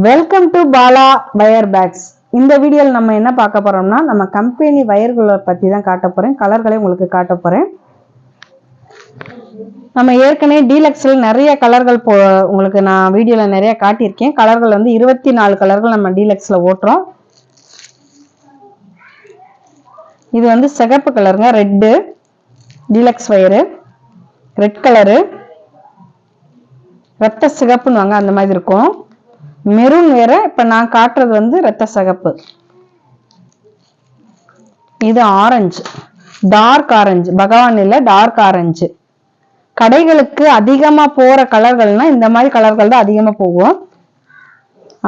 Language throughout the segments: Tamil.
Welcome to Bala wire bags இந்த வீடியோவில் நம்ம என்ன பார்க்க போறோம்னா நம்ம கம்பெனி வயர்களை பற்றி தான் காட்ட போறேன். கலர்களை உங்களுக்கு காட்ட போறேன். நம்ம ஏற்கனவே டீலக்ஸில் நிறைய கலர்கள் போ உங்களுக்கு நான் வீடியோவில் நிறைய காட்டியிருக்கேன். கலர்கள் வந்து இருபத்தி நாலு கலர்கள் நம்ம டீலக்ஸில் ஓட்டுறோம். இது வந்து சிகப்பு கலருங்க red deluxe wire red colour ரத்த சிகப்புன்னு வாங்க அந்த மாதிரி இருக்கும். மெரூன் வேற இப்போ நான் காட்டுறது வந்து ரத்த சகப்பு. இது ஆரஞ்சு டார்க் ஆரஞ்சு பகவான் இல்லை டார்க் ஆரஞ்சு கடைகளுக்கு அதிகமாக போகிற கலர்கள்னா இந்த மாதிரி கலர்கள் தான் அதிகமாக போகும்.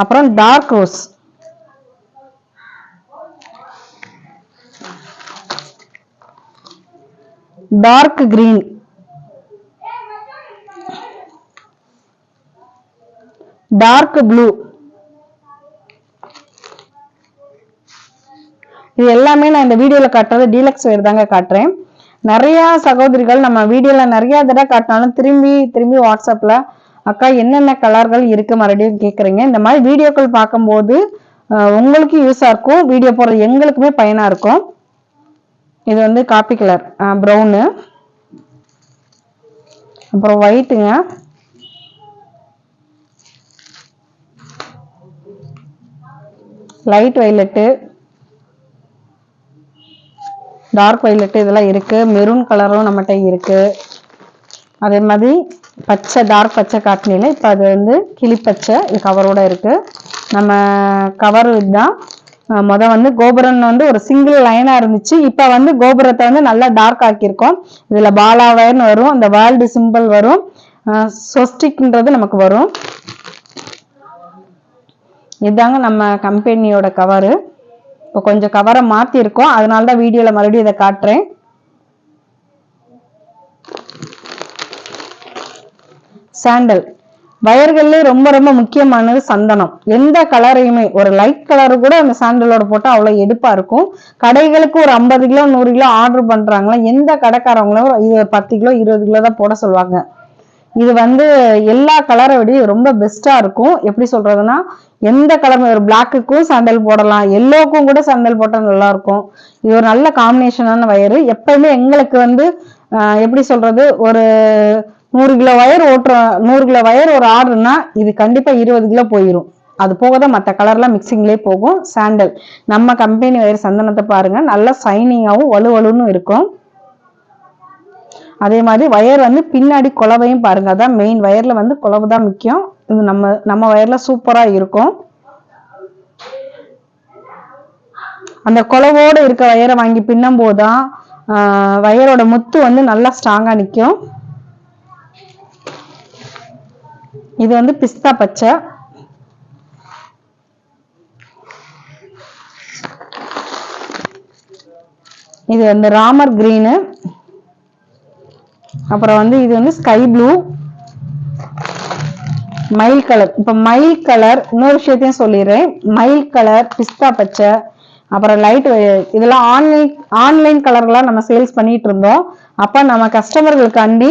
அப்புறம் dark rose dark green dark blue இது எல்லாமே நான் இந்த வீடியோவில் காட்டுறது டீலக்ஸ் வேர் தாங்க காட்டுறேன். நிறையா சகோதரிகள் நம்ம வீடியோவில் நிறையா தடவை காட்டினாலும் திரும்பி திரும்பி வாட்ஸ்அப்பில் அக்கா என்னென்ன கலர்கள் இருக்குது மறுபடியும் கேட்குறீங்க இந்த மாதிரி வீடியோக்கள் பார்க்கும்போது உங்களுக்கு யூஸாக இருக்கும். வீடியோ போடுறது எங்களுக்குமே பயனாக இருக்கும். இது வந்து காப்பி கலர் ப்ரௌனு அப்புறம் ஒயிட்டுங்க லைட் வைலட்டு டார்க் வைலட்டு இதெல்லாம் இருக்கு. மெரூன் கலரும் நம்மகிட்ட இருக்கு. அதே மாதிரி பச்சை டார்க் பச்சை காட்டினில இப்போ அது வந்து கிளிப்பச்சை இது கவரோட இருக்கு. நம்ம கவர் இதுதான். மொதல் வந்து கோபுரம் வந்து ஒரு சிங்கிள் லைனாக இருந்துச்சு. இப்போ வந்து கோபுரத்தை வந்து நல்லா டார்க் ஆக்கியிருக்கோம். இதுல பாலா வயர்னு வரும். அந்த வேர்ல்டு சிம்பிள் வரும். சொஸ்டிக்ன்றது நமக்கு வரும். இதாங்க நம்ம கம்பெனியோட கவரு இப்போ கொஞ்சம் கவரை மாற்றிருக்கோம் அதனால தான் வீடியோவில் மறுபடியும் இதை காட்டுறேன். சாண்டல் வயர்கள்லேயே ரொம்ப ரொம்ப முக்கியமானது சந்தனம். எந்த கலரையுமே ஒரு லைட் கலர் கூட அந்த சாண்டலோட போட்டால் அவ்வளோ எடுப்பாக இருக்கும். கடைகளுக்கு ஒரு ஐம்பது கிலோ நூறு கிலோ ஆர்டர் பண்ணுறாங்களா எந்த கடைக்காரவங்களும் இது பத்து கிலோ இருபது கிலோ தான் போட சொல்லுவாங்க. இது வந்து எல்லா கலரை விட ரொம்ப பெஸ்ட்டாக இருக்கும். எப்படி சொல்கிறதுனா எந்த கலர் ஒரு பிளாக்குக்கும் சாண்டல் போடலாம். எல்லோக்கும் கூட சாண்டல் போட்டால் நல்லாயிருக்கும் இது ஒரு நல்ல காம்பினேஷனான வயரு எப்பயுமே எங்களுக்கு வந்து எப்படி சொல்கிறது ஒரு நூறு கிலோ வயர் ஓட்டுறோம் நூறு கிலோ வயர் ஒரு ஆர்டர்னா இது கண்டிப்பாக இருபது கிலோ போயிடும் அது போக தான் மற்ற கலர்லாம் மிக்சிங்லேயே போகும். சாண்டல் நம்ம கம்பெனி வயர் சந்தனத்தை பாருங்கள் நல்லா சைனிங்காகவும் வலுவலுன்னு இருக்கும். அதே மாதிரி வயர் வந்து பின்னாடி குலவையும் பாருங்க. அதான் மெயின் வயர்ல வந்து குலவு தான் முக்கியம். இது நம்ம நம்ம வயர்ல சூப்பரா இருக்கும். அந்த குலவோட இருக்க வயரை வாங்கி பின்னும் போதுதான் வயரோட முத்து வந்து நல்லா ஸ்ட்ராங்கா நிற்கும் இது வந்து பிஸ்தா பச்சை. இது வந்து ராமர் கிரீனு அப்புறம் வந்து இது வந்து ஸ்கை ப்ளூ மயில் கலர் இப்ப மயில் கலர் இன்னொரு விஷயத்தையும் சொல்லிடுறேன். மயில் கலர் பிஸ்தா பச்சை அப்புறம் லைட் இதெல்லாம் ஆன்லைன் ஆன்லைன் கலர்லாம் நம்ம சேல்ஸ் பண்ணிட்டு இருந்தோம். அப்ப நம்ம கஸ்டமர்களுக்காண்டி அண்டி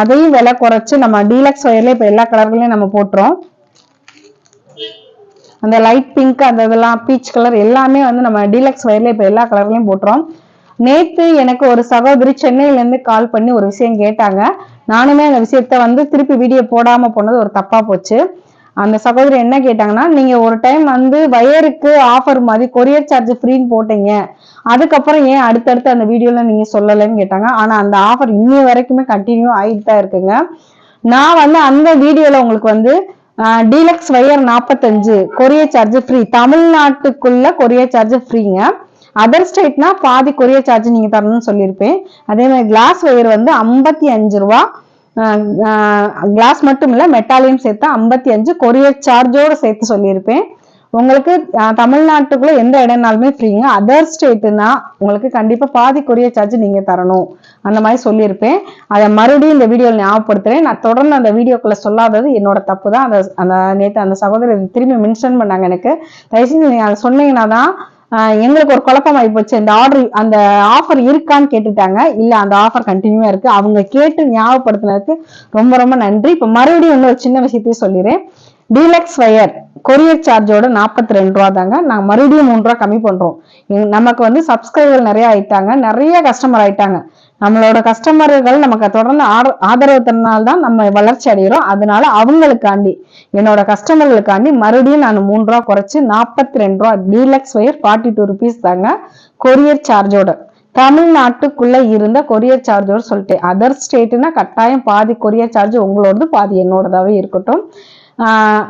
அதையும் விலை குறைச்சு நம்ம டீலக்ஸ் ஒயர்ல இப்ப எல்லா கலர்களையும் நம்ம போட்டுறோம். அந்த லைட் பிங்க் அந்த இதெல்லாம் பீச் கலர் எல்லாமே வந்து நம்ம டீலக்ஸ் ஒயர்ல இப்ப எல்லா கலர்லயும் போட்டுறோம். நேத்து எனக்கு ஒரு சகோதரி சென்னையில இருந்து கால் பண்ணி ஒரு விஷயம் கேட்டாங்க. நானுமே அந்த விஷயத்த வந்து திருப்பி வீடியோ போடாம போனது ஒரு தப்பா போச்சு. அந்த சகோதரி என்ன கேட்டாங்கன்னா நீங்க ஒரு டைம் வந்து வயருக்கு ஆஃபர் மாதிரி கொரியர் சார்ஜ் ஃப்ரீன்னு போட்டீங்க. அதுக்கப்புறம் ஏன் அடுத்தடுத்து அந்த வீடியோல நீங்க சொல்லலைன்னு கேட்டாங்க. ஆனா அந்த ஆஃபர் இன்னி வரைக்குமே கண்டினியூ ஆயிட்டு தான் இருக்குங்க. நான் வந்து அந்த வீடியோல உங்களுக்கு வந்து டீலக்ஸ் வயர் நாற்பத்தஞ்சு கொரியர் சார்ஜ் ஃப்ரீ தமிழ்நாட்டுக்குள்ள கொரியர் சார்ஜ் ஃப்ரீங்க அதர் ஸ்டேட்னா பாதி கொரியர் சார்ஜ் நீங்க தரணும்னு சொல்லியிருப்பேன். அதே மாதிரி கிளாஸ் வயர் வந்து ஐம்பத்தி அஞ்சு ரூபா. கிளாஸ் மட்டும் இல்லை மெட்டாலியம் சேர்த்து ஐம்பத்தி அஞ்சு கொரியர் சார்ஜோடு சேர்த்து சொல்லியிருப்பேன். உங்களுக்கு தமிழ்நாட்டுக்குள்ள எந்த இடம்னாலுமே ஃப்ரீங்க அதர் ஸ்டேட்னா உங்களுக்கு கண்டிப்பாக பாதி கொரியர் சார்ஜ் நீங்கள் தரணும். அந்த மாதிரி சொல்லியிருப்பேன். அதை மறுபடியும் இந்த வீடியோவில் ஞாபகப்படுத்துகிறேன் நான் தொடர்ந்து அந்த வீடியோக்குள்ள சொல்லாதது என்னோட தப்பு தான். அந்த அந்த நேற்று அந்த சகோதரர் திரும்பி மென்ஷன் பண்ணாங்க எனக்கு. தயவுசெய்து நீங்கள் அதை சொன்னீங்கன்னா தான் எங்களுக்கு ஒரு குழப்பம் போச்சு. இந்த ஆர்டர் அந்த ஆஃபர் இருக்கான்னு கேட்டுட்டாங்க. இல்லை அந்த ஆஃபர் கண்டினியூவாக இருக்கு. அவங்க கேட்டு ஞாபகப்படுத்தினதுக்கு ரொம்ப ரொம்ப நன்றி. இப்போ மறுபடியும் இன்னொரு சின்ன விஷயத்தையும் சொல்லிடுறேன் டீலக்ஸ் வயர் கொரியர் சார்ஜோட நாற்பத்தி ரெண்டு ரூபா தாங்க. நாங்கள் மறுபடியும் மூணு ரூபா கம்மி பண்ணுறோம் நமக்கு வந்து சப்ஸ்கிரைபர் நிறைய ஆயிட்டாங்க. நிறைய கஸ்டமர் ஆயிட்டாங்க. நம்மளோட கஸ்டமர்கள் நமக்கு தொடர்ந்து ஆர- ஆதரவு தரனால தான் நம்ம வளர்ச்சி அடைகிறோம் அதனால அவங்களுக்காண்டி என்னோட கஸ்டமர்களுக்காண்டி மறுபடியும் நான் மூணு ரூபா குறைச்சு நாற்பத்தி ரெண்டு ரூபா deluxe wire forty two rupees தாங்க கொரியர் சார்ஜோட தமிழ்நாட்டுக்குள்ள இருந்த கொரியர் சார்ஜோட சொல்லிட்டேன். அதர் ஸ்டேட்னா கட்டாயம் பாதி கொரியர் சார்ஜ் உங்களோடது பாதி என்னோடதாவே இருக்கட்டும்.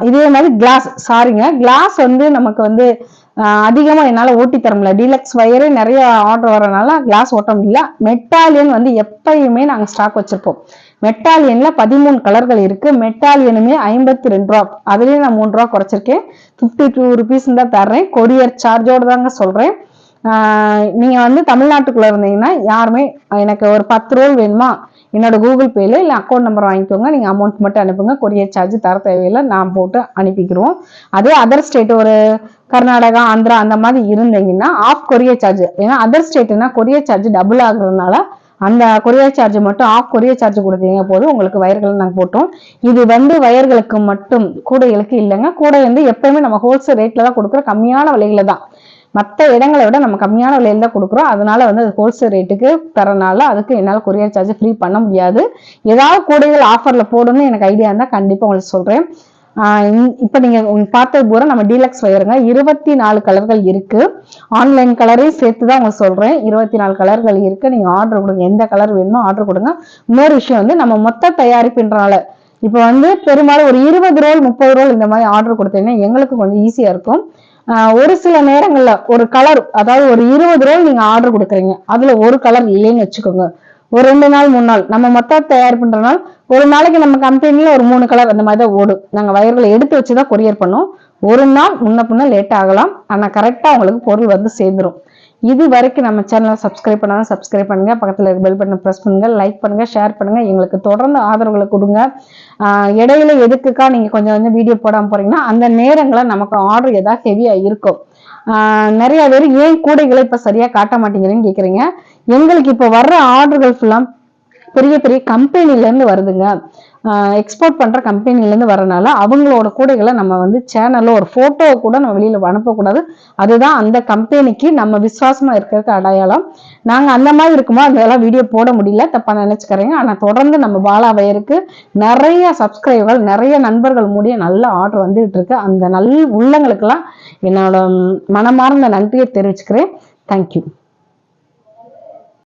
இதே மாதிரி கிளாஸ் சாரிங்க கிளாஸ் வந்து நமக்கு வந்து அதிகமாக என்னால் ஓட்டி தர முடியல. டீலக்ஸ் வயரே நிறைய ஆர்டர் வரனால கிளாஸ் ஓட்ட முடியல. மெட்டாலியன் வந்து எப்பயுமே நாங்கள் ஸ்டாக் வச்சிருப்போம். மெட்டாலியன்ல பதிமூணு கலர்கள் இருக்கு. மெட்டாலியனுமே ஐம்பத்தி ரெண்டு ரூபா. அதுலேயும் நான் மூணு ரூபா குறைச்சிருக்கேன். ஃபிஃப்டி டூ ருபீஸ் தான் தர்றேன். கொரியர் சார்ஜோடு தாங்க சொல்றேன். நீங்கள் வந்து தமிழ்நாட்டுக்குள்ளே இருந்தீங்கன்னா யாருமே எனக்கு ஒரு பத்து ரோல் வேணுமா? என்னோட கூகுள் பேல இல்லை அக்கௌண்ட் நம்பர் வாங்கிக்கோங்க. நீங்கள் அமௌண்ட் மட்டும் அனுப்புங்க. கொரியர் சார்ஜ் தர தேவையில்லை. நான் போட்டு அனுப்பிக்கிறோம் அதே அதர் ஸ்டேட் ஒரு கர்நாடகா ஆந்திரா அந்த மாதிரி இருந்தீங்கன்னா ஆஃப் கொரியர் சார்ஜ் ஏன்னா அதர் ஸ்டேட்னா கொரியர் சார்ஜ் டபுள் ஆகுறதுனால அந்த கொரியர் சார்ஜ் மட்டும் ஆஃப் கொரியர் சார்ஜ் கொடுத்தீங்க போதும் உங்களுக்கு வயர்களை நாங்கள் போட்டோம். இது வந்து வயர்களுக்கு மட்டும் கூடைகளுக்கு இல்லைங்க. கூடை வந்து எப்பயுமே நம்ம ஹோல்சேல் ரேட்டில் தான் கொடுக்குற கம்மியான விலையில தான். மற்ற இடங்களை விட நம்ம கம்மியான விலையில் தான் கொடுக்குறோம். அதனால வந்து அது ஹோல்சேல் ரேட்டுக்கு தரனால அதுக்கு என்னால் கொரியர் சார்ஜ் ஃப்ரீ பண்ண முடியாது. ஏதாவது கூடைகள் ஆஃபரில் போடணும்னு எனக்கு ஐடியா இருந்தால் கண்டிப்பாக உங்களுக்கு சொல்கிறேன் இப்போ நீங்கள் பார்த்தது பூரா நம்ம டீலக்ஸ் வயருங்க இருபத்தி நாலு கலர்கள் இருக்குது ஆன்லைன் கலரையும் சேர்த்து தான் உங்களுக்கு சொல்கிறேன் இருபத்தி நாலு கலர்கள் இருக்குது நீங்கள் ஆர்டர் கொடுங்க. எந்த கலர் வேணுமோ ஆர்டர் கொடுங்க. இன்னொரு விஷயம் வந்து நம்ம மொத்த தயாரிப்புன்றனால இப்போ வந்து பெரும்பாலும் ஒரு இருபது ரோல் முப்பது ரோல் இந்த மாதிரி ஆர்டர் கொடுத்தீங்கன்னா எங்களுக்கு கொஞ்சம் ஈஸியாக இருக்கும். ஒரு சில நேரங்கள்ல ஒரு கலர் அதாவது ஒரு இருபது ரூபாய் நீங்க ஆர்டர் கொடுக்குறீங்க. அதுல ஒரு கலர் இல்லைன்னு வச்சுக்கோங்க. ஒரு ரெண்டு நாள் மூணு நாள். நம்ம மொத்தம் தயார் பண்றதுனால ஒரு நாளைக்கு நம்ம கம்பெனில ஒரு மூணு கலர் அந்த மாதிரி தான் ஓடும். நாங்க வயர்களை எடுத்து வச்சு தான் கொரியர் பண்ணோம் ஒரு நாள் முன்ன பின்ன லேட் ஆகலாம். ஆனா கரெக்டா உங்களுக்கு பொருள் வந்து சேர்ந்துரும். இது வரைக்கும் நம்ம சேனலை சப்ஸ்கிரைப் பண்ணாலும் சப்ஸ்கிரைப் பண்ணுங்கள் பக்கத்தில் இருக்க பெல் பட்டன் ப்ரெஸ் பண்ணுங்கள் லைக் பண்ணுங்கள் ஷேர் பண்ணுங்கள் எங்களுக்கு தொடர்ந்து ஆதரவுகளை கொடுங்க. இடையில எதுக்குக்கா நீங்கள் கொஞ்சம் கொஞ்சம் வீடியோ போடாமல் போகிறீங்கன்னா அந்த நேரங்களில் நமக்கு ஆர்டர் எதாவது ஹெவியாக இருக்கும். நிறைய பேர் ஏன் கூடைகளை இப்போ சரியாக காட்ட மாட்டேங்கிறேன்னு கேட்குறீங்க எங்களுக்கு இப்போ வர்ற ஆர்டர்கள் ஃபுல்லாக பெரிய பெரிய கம்பெனிலேருந்து வருதுங்க. எக்ஸ்போர்ட் பண்ணுற கம்பெனிலேருந்து வரனால அவங்களோட கூடைகளை நம்ம வந்து சேனலில் ஒரு ஃபோட்டோவை கூட நம்ம வெளியில் அனுப்பக்கூடாது. அதுதான் அந்த கம்பெனிக்கு நம்ம விசுவாசமாக இருக்கிறதுக்கு அடையாளம். நாங்கள் அந்த மாதிரி இருக்குமோ அதெல்லாம் வீடியோ போட முடியல. தப்பாக நினச்சிக்கிறேங்க ஆனால் தொடர்ந்து நம்ம பாலாவையருக்கு நிறைய சப்ஸ்கிரைபர்கள் நிறைய நண்பர்கள் மூடிய நல்ல ஆர்டர் வந்துகிட்டு இருக்கு. அந்த நல்ல உள்ளங்களுக்கெல்லாம் என்னோட மனமார்ந்த நன்றியை தெரிவிச்சுக்கிறேன். தேங்க்யூ